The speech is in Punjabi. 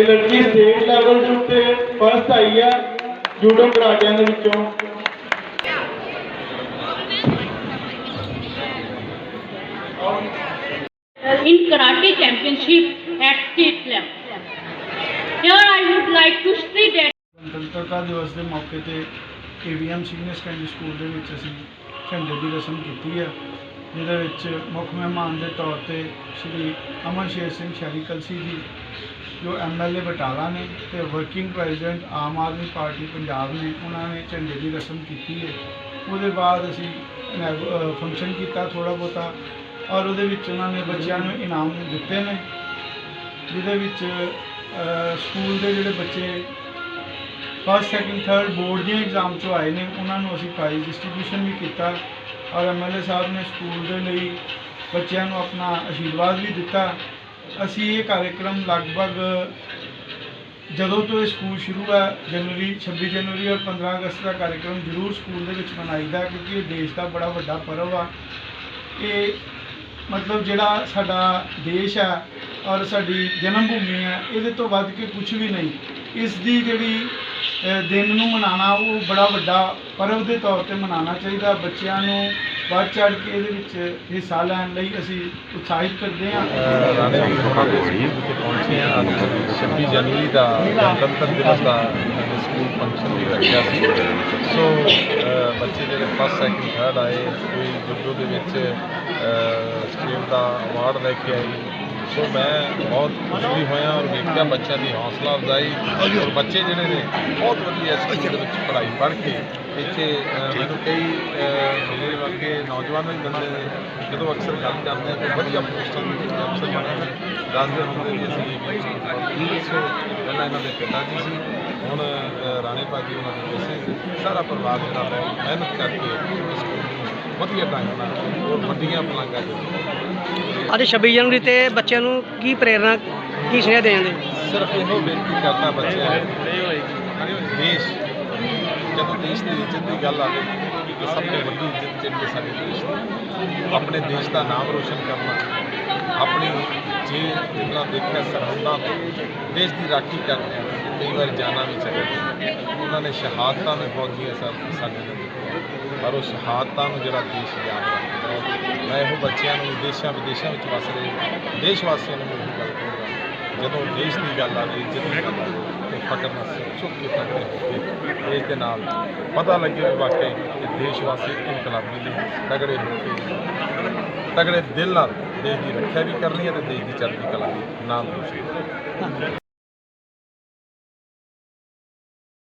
ਇਹ ਲੜਕੀ ਸਟੇਟ ਲੈਵਲ ਦੇ ਉੱਤੇ ਫਸਟ ਆਈ ਆ ਜੂਡੋ ਕਰਾਟਿਆਂ ਦੇ ਵਿੱਚੋਂ in Karate Championship at state level. Here I would like to state that ਗਣਤੰਤਰਤਾ ਦਿਵਸ ਦੇ ਮੌਕੇ ਤੇ ਏਵੀਐਮ ਸੀਨੀਅਰ ਸੈਕੰਡਰੀ ਸਕੂਲ ਦੇ ਵਿੱਚ ਅਸੀਂ ਝੰਡੇ ਦੀ ਰਸਮ ਕੀਤੀ ਹੈ ਜਿਹਦੇ ਵਿੱਚ ਮੁੱਖ ਮਹਿਮਾਨ ਦੇ ਤੌਰ ਤੇ ਸ਼੍ਰੀ ਅਮਨ ਸ਼ੇਰ ਸਿੰਘ ਸ਼ਹਿਰੀ ਕਲਸੀ ਜੀ ਜੋ ਐਮਐਲਏ ਬਟਾਲਾ ਨੇ ਤੇ working president Aam Aadmi party Punjab ਨੇ, ਉਹਨਾਂ ਨੇ ਝੰਡੇ ਦੀ ਰਸਮ ਕੀਤੀ ਹੈ। ਉਹਦੇ ਬਾਅਦ ਅਸੀਂ ਫੰਕਸ਼ਨ ਕੀਤਾ ਥੋੜਾ ਬਹੁਤਾ ਔਰ ਉਹਦੇ ਵਿੱਚ ਉਹਨਾਂ ਨੇ ਬੱਚਿਆਂ ਨੂੰ ਇਨਾਮ ਦਿੱਤੇ ਨੇ, ਜਿਹਦੇ ਵਿੱਚ ਸਕੂਲ ਦੇ ਜਿਹੜੇ ਬੱਚੇ ਫਸਟ ਸੈਕਿੰਡ ਥਰਡ ਬੋਰਡ ਦੀਆਂ ਐਗਜ਼ਾਮ ਚੋਂ ਆਏ ਨੇ, ਉਹਨਾਂ ਨੂੰ ਅਸੀਂ ਪ੍ਰਾਈਜ਼ ਡਿਸਟ੍ਰੀਬਿਊਸ਼ਨ ਵੀ ਕੀਤਾ ਔਰ ਐਮਐਲਏ ਸਾਹਿਬ ਨੇ ਸਕੂਲ ਦੇ ਲਈ ਬੱਚਿਆਂ ਨੂੰ ਆਪਣਾ ਆਸ਼ੀਰਵਾਦ ਵੀ ਦਿੱਤਾ। ਅਸੀਂ ਇਹ ਕਾਰਜਕ੍ਰਮ ਲਗਭਗ ਜਦੋਂ ਤੋਂ ਇਹ ਸਕੂਲ ਸ਼ੁਰੂ ਹੈ, ਜਨਵਰੀ 26 ਜਨਵਰੀ ਔਰ 15 ਅਗਸਤ ਦਾ ਕਾਰਜਕ੍ਰਮ ਜ਼ਰੂਰ ਸਕੂਲ ਦੇ ਵਿੱਚ ਮਨਾਈਦਾ ਕਿਉਂਕਿ ਇਹ ਦੇਸ਼ ਦਾ ਬੜਾ ਵੱਡਾ ਪਰਵ ਆ। ਇਹ ਮਤਲਬ ਜਿਹੜਾ ਸਾਡਾ ਦੇਸ਼ ਹੈ ਔਰ ਸਾਡੀ ਜਨਮ ਭੂਮੀ ਹੈ, ਇਹਦੇ ਤੋਂ ਵੱਧ ਕੇ ਕੁਝ ਵੀ ਨਹੀਂ। ਇਸ ਦੀ ਜਿਹੜੀ ਦਿਨ ਨੂੰ ਮਨਾਉਣਾ ਉਹ ਬੜਾ ਵੱਡਾ ਪਰਵ ਦੇ ਤੌਰ ਤੇ ਮਨਾਉਣਾ ਚਾਹੀਦਾ। ਬੱਚਿਆਂ ਨੂੰ ਵੱਧ ਚੜ ਕੇ ਇਹਦੇ ਵਿੱਚ ਹਿੱਸਾ ਲੈਣ ਲਈ ਅਸੀਂ ਉਤਸ਼ਾਹਿਤ ਕਰਦੇ ਹਾਂ। ਅ, ਰਾਣੇ ਦੀ ਹੋਣਾ ਦੇ ਸਕੂਲ ਵਿਖੇ ਪਹੁੰਚੇ ਹਾਂ ਅੱਜ 26 ਜਨਵਰੀ ਦਾ ਗਣਤੰਤਰ ਦਿਵਸ ਦਾ ਸਕੂਲ ਫੰਕਸ਼ਨ ਵੀ ਰੱਖਿਆ ਸੀ। ਸੋ ਬੱਚੇ ਜਿਹੜੇ ਫਸਟ ਸੈਕਿੰਡ ਥਰਡ ਆਏ ਕੋਈ ਜੁੱਡੋ ਦੇ ਵਿੱਚ ਸਟੇਟ ਦਾ ਅਵਾਰਡ ਲੈ ਕੇ ਆਏ। ਸੋ ਮੈਂ ਬਹੁਤ ਖੁਸ਼ ਵੀ ਹੋਇਆ ਔਰ ਵੇਖਿਆ ਬੱਚਿਆਂ ਦੀ ਹੌਸਲਾ ਅਫਜ਼ਾਈ ਔਰ ਬੱਚੇ ਜਿਹੜੇ ਨੇ ਬਹੁਤ ਵਧੀਆ ਸਕੂਲ ਦੇ ਵਿੱਚ ਪੜ੍ਹਾਈ ਪੜ੍ਹ ਕੇ ਇੱਥੇ ਮੈਨੂੰ ਕਈ ਮੇਰੇ ਵਰਗੇ ਨੌਜਵਾਨ ਵੀ ਬੰਦੇ ਨੇ ਜਦੋਂ ਅਕਸਰ ਗੱਲ ਕਰਦੇ ਆ ਤਾਂ ਵਧੀਆ ਪੋਸਟਾਂ ਦੇ ਵਿੱਚ ਅਫਸਰ ਬਣੇ ਨੇ ਦੱਸਦੇ ਹੁੰਦੇ ਵੀ ਅਸੀਂ ਇਹ ਵੀ ਸੋ ਪਹਿਲਾਂ ਇਹਨਾਂ ਦੇ ਪਿਤਾ ਜੀ ਸੀ ਹੁਣ ਰਾਣੇ ਭਾਜੀ ਉਹਨਾਂ ਦੇ ਦੱਸੇ ਸਾਰਾ ਪਰਿਵਾਰ ਜਿਹੜਾ ਮਿਹਨਤ ਕਰਕੇ ਇਸ ਸਕੂਲ ਨੂੰ ਵਧੀਆ ਢੰਗ ਨਾਲ ਵੱਡੀਆਂ ਪਲਾਂਘਾਂ ਦੇ ਅੱਜ 26 ਜਨਵਰੀ ਤੇ ਬੱਚਿਆਂ ਨੂੰ ਕੀ ਪ੍ਰੇਰਣਾ, ਕੀ ਸੁਨੇਹਾ ਦੇ? ਜਾਂਦੇ ਸਿਰਫ ਇਹੋ ਬੇਨਤੀ ਕਰਦਾ ਬੱਚਿਆਂ ਨੂੰ ਦੇਸ਼, ਜਦੋਂ ਦੇਸ਼ ਦੀ ਇੱਜ਼ਤ ਦੀ ਗੱਲ ਆਵੇ ਤਾਂ ਸਭ ਤੋਂ ਵੱਡੀ ਇੱਜ਼ਤ ਜਿਹੜੀ ਸਾਡੇ ਦੇਸ਼ ਦੀ, ਆਪਣੇ ਦੇਸ਼ ਦਾ ਨਾਮ ਰੋਸ਼ਨ ਕਰਨਾ, ਆਪਣੀ ਜੇ ਜਿੰਨਾ ਦੇਖਿਆ ਸਰਹੱਦਾਂ ਤੋਂ, ਦੇਸ਼ ਦੀ ਰਾਖੀ ਕਰਦੇ ਕਈ ਵਾਰ ਜਾਨਾਂ ਵੀ ਚਲੇ ਜਾਂਦੀਆਂ ਉਹਨਾਂ ਨੇ ਸ਼ਹਾਦਤਾਂ ਨੇ ਫੌਜੀਆਂ ਸਾ- ਸਾਡੇ ਨੇ ਪਰ ਉਹ ਸ਼ਹਾਦਤਾਂ ਨੂੰ ਜਿਹੜਾ ਦੇਸ਼ ਯਾਦ ਰੱਖਦਾ ਮੈਂ ਇਹੋ ਬੱਚਿਆਂ ਨੂੰ ਦੇਸ਼ਾਂ ਵਿਦੇਸ਼ਾਂ ਵਿੱਚ ਵਸ ਰਹੇ, ਦੇਸ਼ ਵਾਸੀਆਂ ਨੂੰ ਇਹ ਗੱਲ ਕਹੂੰਗਾ। ਜਦੋਂ ਦੇਸ਼ ਦੀ ਗੱਲ ਆ ਗਈ, ਜਦੋਂ ਗੱਲ ਤੇ ਫਕਰ ਨਾਲ ਸਿਰ ਕੇ ਤਕੜੇ ਹੋ ਕੇ ਦੇਸ਼ ਦੇ ਨਾਲ ਪਤਾ ਲੱਗੇ ਵੀ ਵਾਕਈ ਕਿ ਦੇਸ਼ ਵਾਸੀ ਇਨਕਲਾਬੀ ਲਈ ਤਗੜੇ ਹੋ ਕੇ ਤਗੜੇ ਦਿਲ ਨਾਲ ਦੇਸ਼ ਦੀ ਰੱਖਿਆ ਵੀ ਕਰਨੀ ਹੈ ਤੇ ਦੇਸ਼ ਦੀ ਚੜ੍ਹਦੀ ਕਲਾ ਨਾਮ ਰੋਸ਼ਨ